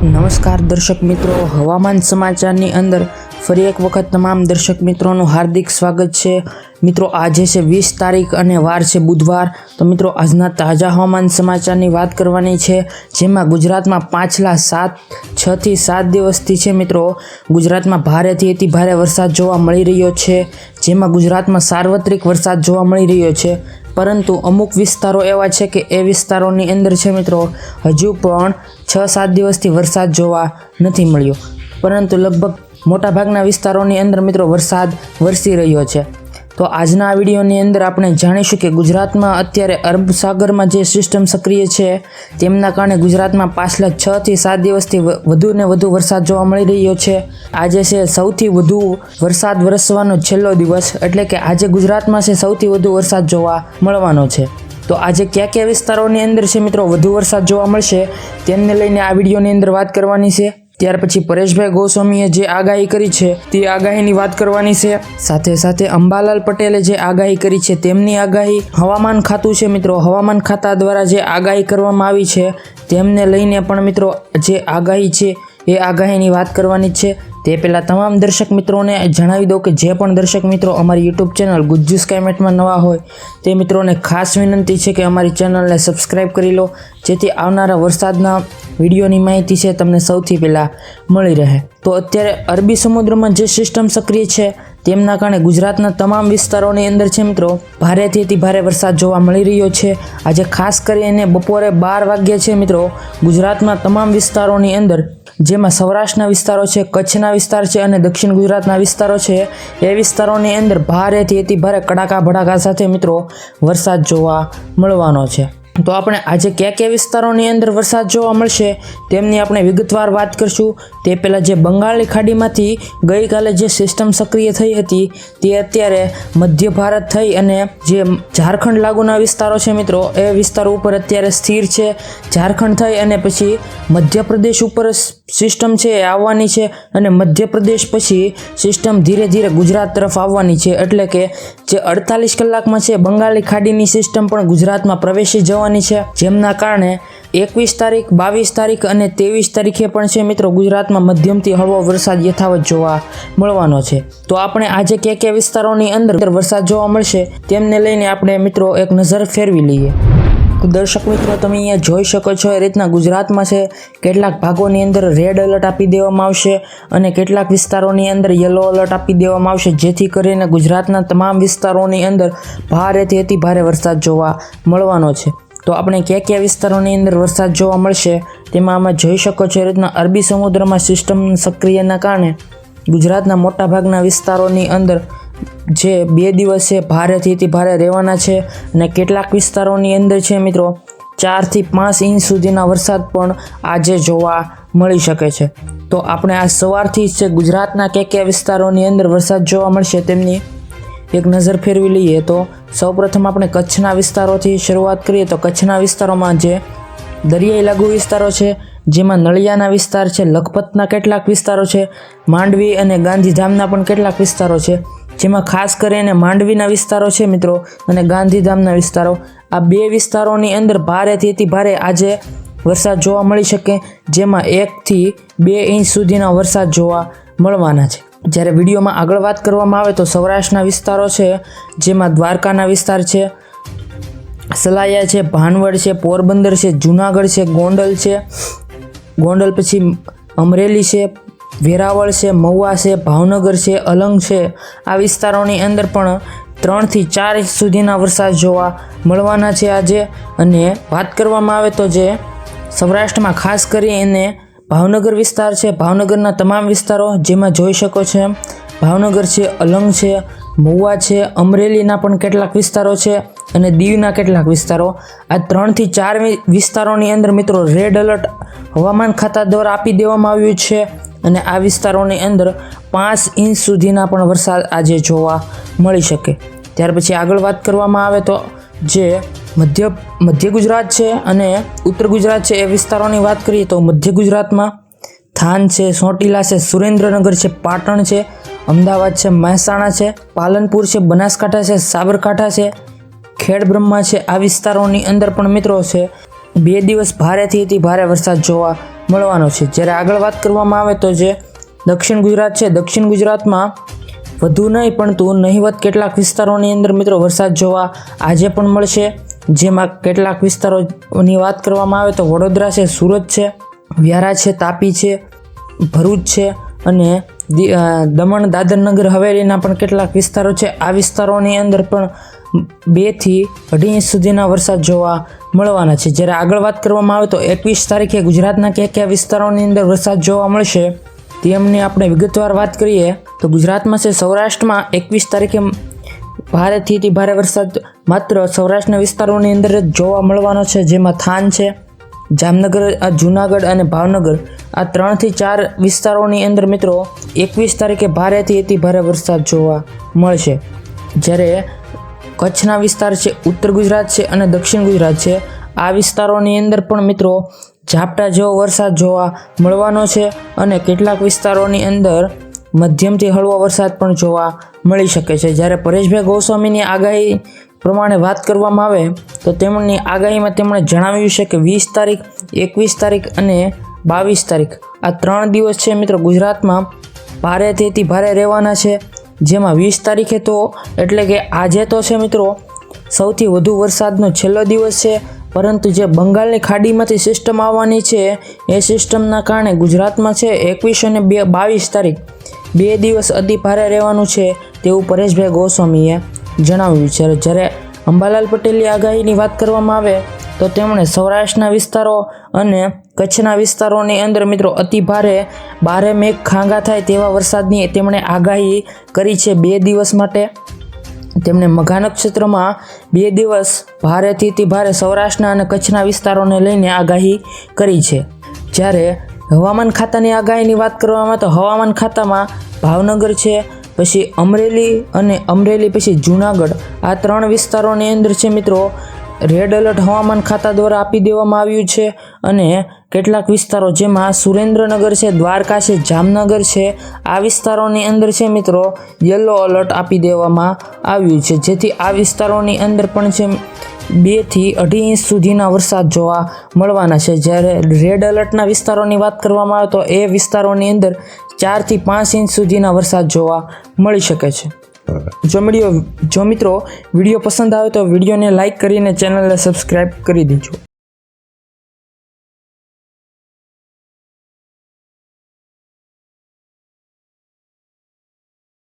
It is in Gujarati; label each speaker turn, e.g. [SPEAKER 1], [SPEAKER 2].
[SPEAKER 1] નમસ્કાર દર્શક મિત્રો, હવામાન સમાચારની અંદર ફરી એક વખત તમામ દર્શક મિત્રોનું હાર્દિક સ્વાગત છે. મિત્રો, આજે છે વીસ તારીખ અને વાર છે બુધવાર. તો મિત્રો, આજના તાજા હવામાન સમાચારની વાત કરવાની છે, જેમાં ગુજરાતમાં પાછલા સાત છથી સાત દિવસથી છે મિત્રો, ગુજરાતમાં ભારેથી અતિ ભારે વરસાદ જોવા મળી રહ્યો છે, જેમાં ગુજરાતમાં સાર્વત્રિક વરસાદ જોવા મળી રહ્યો છે. પરંતુ અમુક વિસ્તારો એવા છે કે એ વિસ્તારોની અંદર છે મિત્રો, હજુ પણ છ સાત દિવસથી વરસાદ જોવા નથી મળ્યો. પરંતુ લગભગ મોટાભાગના વિસ્તારોની અંદર મિત્રો વરસાદ વરસી રહ્યો છે. તો આજના આ વિડીયોની અંદર આપણે જાણીશું કે ગુજરાતમાં અત્યારે અરબ સાગરમાં જે સિસ્ટમ સક્રિય છે, તેમના કારણે ગુજરાતમાં પાછલા છ થી સાત દિવસથી વધુને વધુ વરસાદ જોવા મળી રહ્યો છે. આજે છે સૌથી વધુ વરસાદ વરસવાનો છેલ્લો દિવસ, એટલે કે આજે ગુજરાતમાં છે સૌથી વધુ વરસાદ જોવા મળવાનો છે. તો આજે કયા કયા વિસ્તારોની અંદર છે મિત્રો વધુ વરસાદ જોવા મળશે, તેમને લઈને આ વિડીયોની અંદર વાત કરવાની છે. ત્યાર પછી પરેશભાઈ ગોસ્વામીએ જે આગાહી કરી છે, તે આગાહીની વાત કરવાની છે. સાથે સાથે અંબાલાલ પટેલે જે આગાહી કરી છે, તેમની આગાહી હવામાન ખાતું છે મિત્રો. હવામાન ખાતા દ્વારા જે આગાહી કરવામાં આવી છે, તેમને લઈને પણ મિત્રો જે આગાહી છે, એ આગાહીની વાત કરવાની છે. તે પહેલાં તમામ દર્શક મિત્રોને જણાવી દઉં કે જે પણ દર્શક મિત્રો અમારી યુટ્યુબ ચેનલ ગુજ્જુ સ્કાયમેટમાં નવા હોય, તે મિત્રોને ખાસ વિનંતી છે કે અમારી ચેનલને સબસ્ક્રાઈબ કરી લો, જેથી આવનારા વરસાદના વિડીયોની માહિતી છે તમને સૌથી પહેલાં મળી રહે. તો અત્યારે અરબી સમુદ્રમાં જે સિસ્ટમ સક્રિય છે, તેમના કારણે ગુજરાતના તમામ વિસ્તારોની અંદર છે મિત્રો, ભારેથી અતિ ભારે વરસાદ જોવા મળી રહ્યો છે. આજે ખાસ કરીને બપોરે બાર વાગ્યે છે મિત્રો, ગુજરાતના તમામ વિસ્તારોની અંદર, જેમાં સૌરાષ્ટ્રના વિસ્તારો છે, કચ્છના વિસ્તાર છે અને દક્ષિણ ગુજરાતના વિસ્તારો છે, એ વિસ્તારોની અંદર ભારેથી અતિ ભારે કડાકા ભડાકા સાથે મિત્રો વરસાદ જોવા મળવાનો છે. તો આપણે આજે કયા કયા વિસ્તારોની અંદર વરસાદ જોવા મળશે તેમની આપણે વિગતવાર વાત કરશું. તે પહેલાં જે બંગાળની ખાડીમાંથી ગઈકાલે જે સિસ્ટમ સક્રિય થઈ હતી, તે અત્યારે મધ્ય ભારત થઈ અને જે ઝારખંડ લાગુના વિસ્તારો છે મિત્રો, એ વિસ્તારો ઉપર અત્યારે સ્થિર છે. ઝારખંડ થઈ અને પછી મધ્યપ્રદેશ ઉપર સિસ્ટમ છે એ આવવાની છે અને મધ્યપ્રદેશ પછી સિસ્ટમ ધીરે ધીરે ગુજરાત તરફ આવવાની છે. એટલે કે જે અડતાલીસ કલાકમાં છે બંગાળની ખાડીની સિસ્ટમ પણ ગુજરાતમાં પ્રવેશી જવાની છે. જેમના કારણે એકવીસ તારીખ, બાવીસ તારીખ અને ત્રેવીસ તારીખે પણ છે મિત્રો ગુજરાતમાં મધ્યમથી હળવો વરસાદ યથાવત જોવા મળવાનો છે. તો આપણે આજે કયા કયા વિસ્તારોની અંદર વરસાદ જોવા મળશે તેમને લઈને આપણે મિત્રો એક નજર ફેરવી લઈએ. દર્શક મિત્રો, તમે અહીંયા જોઈ શકો છો એ રીતના ગુજરાતમાં છે કેટલાક ભાગોની અંદર રેડ એલર્ટ આપી દેવામાં આવશે અને કેટલાક વિસ્તારોની અંદર યલો એલર્ટ આપી દેવામાં આવશે, જેથી કરીને ગુજરાતના તમામ વિસ્તારોની અંદર ભારેથી અતિ ભારે વરસાદ જોવા મળવાનો છે. તો આપણે કયા કયા વિસ્તારોની અંદર વરસાદ જોવા મળશે, તેમાં આમાં જોઈ શકો છો એ રીતના અરબી સમુદ્રમાં સિસ્ટમ સક્રિયના કારણે ગુજરાતના મોટાભાગના વિસ્તારોની અંદર જે બે દિવસ ભારેથી અતિ ભારે રહેવાના છે અને કેટલાક વિસ્તારોની અંદર છે મિત્રો ચારથી પાંચ ઇંચ સુધીના વરસાદ પણ આજે જોવા મળી શકે છે. તો આપણે આ સવારથી જ છે ગુજરાતના કયા કયા વિસ્તારોની અંદર વરસાદ જોવા મળશે તેમની એક નજર ફેરવી લઈએ તો સૌપ્રથમ આપણે કચ્છના વિસ્તારોથી શરૂઆત કરીએ તો કચ્છના વિસ્તારોમાં જે દરિયાઈ લાગુ વિસ્તારો છે, જેમાં નળિયાના વિસ્તાર છે, લખપતના કેટલાક વિસ્તારો છે, માંડવી અને ગાંધીધામના પણ કેટલાક વિસ્તારો છે, જેમાં ખાસ કરીને માંડવીના વિસ્તારો છે મિત્રો અને ગાંધીધામના વિસ્તારો. આ બે વિસ્તારોની અંદર ભારેથી અતિ ભારે આજે વરસાદ જોવા મળી શકે, જેમાં એકથી બે ઇંચ સુધીના વરસાદ જોવા મળવાના છે. જ્યારે વિડીયોમાં આગળ વાત કરવામાં આવે તો સૌરાષ્ટ્રના વિસ્તારો છે, જેમાં દ્વારકાના વિસ્તાર છે, સલાયા છે, ભાનવડ છે, પોરબંદર છે, જુનાગઢ છે, ગોંડલ છે, ગોંડલ પછી અમરેલી છે, વેરાવળ છે, મહુવા છે, ભાવનગર છે, અલંગ છે. આ વિસ્તારોની અંદર પણ ત્રણથી ચાર ઇંચ સુધીના વરસાદ જોવા મળવાના છે આજે. અને વાત કરવામાં આવે તો જે સૌરાષ્ટ્રમાં ખાસ કરીને ભાવનગર વિસ્તાર છે. ભાવનગરના તમામ વિસ્તારો જેમાં જોઈ શકો છો એમ. ભાવનગર છે, અલંગ છે, મહુવા છે, અમરેલીના પણ કેટલાક વિસ્તારો છે અને દીવના કેટલાક વિસ્તારો. આ ત્રણથી ચાર વિસ્તારોની અંદર મિત્રો રેડ એલર્ટ હવામાન ખાતા દ્વારા આપી દેવામાં આવ્યું છે અને આ વિસ્તારોની અંદર પાંચ ઇંચ સુધીના પણ વરસાદ આજે જોવા મળી શકે. ત્યાર પછી આગળ વાત કરવામાં આવે તો જે મધ્ય મધ્ય ગુજરાત છે અને ઉત્તર ગુજરાત છે એ વિસ્તારોની વાત કરીએ તો મધ્ય ગુજરાતમાં થાન છે, સોટીલા છે, સુરેન્દ્રનગર છે, પાટણ છે, અમદાવાદ છે, મહેસાણા છે, પાલનપુર છે, બનાસકાંઠા છે, સાબરકાંઠા છે ખેડ બ્રહ્મા છે, આ વિસ્તારોની અંદર પણ મિત્રો છે, બે દિવસ ભારેથી અતિ ભારે વરસાદ જોવા મળવાનો છે. જ્યારે આગળ વાત કરવામાં આવે તો જે દક્ષિણ ગુજરાત છે, દક્ષિણ ગુજરાતમાં વધુ નહીં, પરંતુ નહિવત કેટલાક વિસ્તારોની અંદર મિત્રો વરસાદ જોવા આજે પણ મળશે. જેમાં કેટલાક વિસ્તારોની વાત કરવામાં આવે તો વડોદરા છે, સુરત છે, વ્યારા છે, તાપી છે, ભરૂચ છે અને દી- દાદર નગર હવેલીના પણ કેટલાક વિસ્તારો છે. આ વિસ્તારોની અંદર પણ બેથી અઢી ઇંચ સુધીના વરસાદ જોવા મળવાના છે. જ્યારે આગળ વાત કરવામાં આવે તો એકવીસ તારીખે ગુજરાતના કયા કયા વિસ્તારોની અંદર વરસાદ જોવા મળશે તેમની આપણે વિગતવાર વાત કરીએ તો ગુજરાતમાં છે, સૌરાષ્ટ્રમાં એકવીસ તારીખે ભારેથી ભારે વરસાદ માત્ર સૌરાષ્ટ્રના વિસ્તારોની અંદર જ જોવા મળવાનો છે, જેમાં થાન છે. જામનગર આ જુનાગઢ અને ભાવનગર આ ત્રણથી ચાર વિસ્તારોની અંદર મિત્રો એકવીસ તારીખે ભારેથી અતિ ભારે વરસાદ જોવા મળશે. જ્યારે કચ્છના વિસ્તાર છે, ઉત્તર ગુજરાત છે અને દક્ષિણ ગુજરાત છે, આ વિસ્તારોની અંદર પણ મિત્રો ઝાપટા જેવો વરસાદ જોવા મળવાનો છે અને કેટલાક વિસ્તારોની અંદર મધ્યમથી હળવો વરસાદ પણ જોવા મળી શકે છે. જ્યારે પરેશભાઈ ગોસ્વામીની આગાહી પ્રમાણે વાત કરવામાં આવે, તો તેમની આગાહીમાં તેમણે જણાવ્યું છે કે વીસ તારીખ, એકવીસ તારીખ અને બાવીસ તારીખ આ ત્રણ દિવસ છે મિત્રો ગુજરાતમાં ભારેથી અતિ ભારે રહેવાના છે. જેમાં વીસ તારીખે તો એટલે કે આજે તો છે મિત્રો, સૌથી વધુ વરસાદનો છેલ્લો દિવસ છે. પરંતુ જે બંગાળની ખાડીમાંથી સિસ્ટમ આવવાની છે, એ સિસ્ટમના કારણે ગુજરાતમાં છે એકવીસ અને બે બાવીસ તારીખ. બે દિવસ અતિ ભારે રહેવાનું છે તેવું પરેશભાઈ ગોસ્વામીએ જણાવ્યું છે. જ્યારે અંબાલાલ પટેલની આગાહીની વાત કરવામાં આવે, તો તેમણે સૌરાષ્ટ્રના વિસ્તારો અને કચ્છના વિસ્તારોની અંદર મિત્રો અતિ ભારે બારે મેઘ ખાંગા થાય તેવા વરસાદની તેમણે આગાહી કરી છે બે દિવસ માટે. તેમણે મઘા નક્ષત્રમાં બે દિવસ ભારેથી ભારે સૌરાષ્ટ્રના અને કચ્છના વિસ્તારોને લઈને આગાહી કરી છે. જ્યારે હવામાન ખાતાની આગાહીની વાત કરવામાં તો હવામાન ખાતામાં ભાવનગર છે, પછી અમરેલી અને અમરેલી, પછી જુનાગઢ. આ ત્રણ વિસ્તારોની અંદર છે મિત્રો, રેડ એલર્ટ હવામાન ખાતા દ્વારા આપી દેવામાં આવ્યું છે અને કેટલાક વિસ્તારો જેમાં સુરેન્દ્રનગર છે, દ્વારકા છે, જામનગર છે, આ વિસ્તારોની અંદર છે મિત્રો યલો એલર્ટ આપી દેવામાં આવ્યું છે. જેથી આ વિસ્તારોની અંદર પણ છે બેથી અઢી ઇંચ સુધીના વરસાદ જોવા મળવાના છે. જ્યારે રેડ એલર્ટના વિસ્તારોની વાત કરવામાં આવે તો એ વિસ્તારોની અંદર ચારથી પાંચ ઇંચ સુધીના વરસાદ જોવા મળી શકે છે. જો વીડિયો જો મિત્રો વીડિયો પસંદ આવે તો વિડીયોને લાઇક કરીને ચેનલને સબસ્ક્રાઈબ કરી દેજો.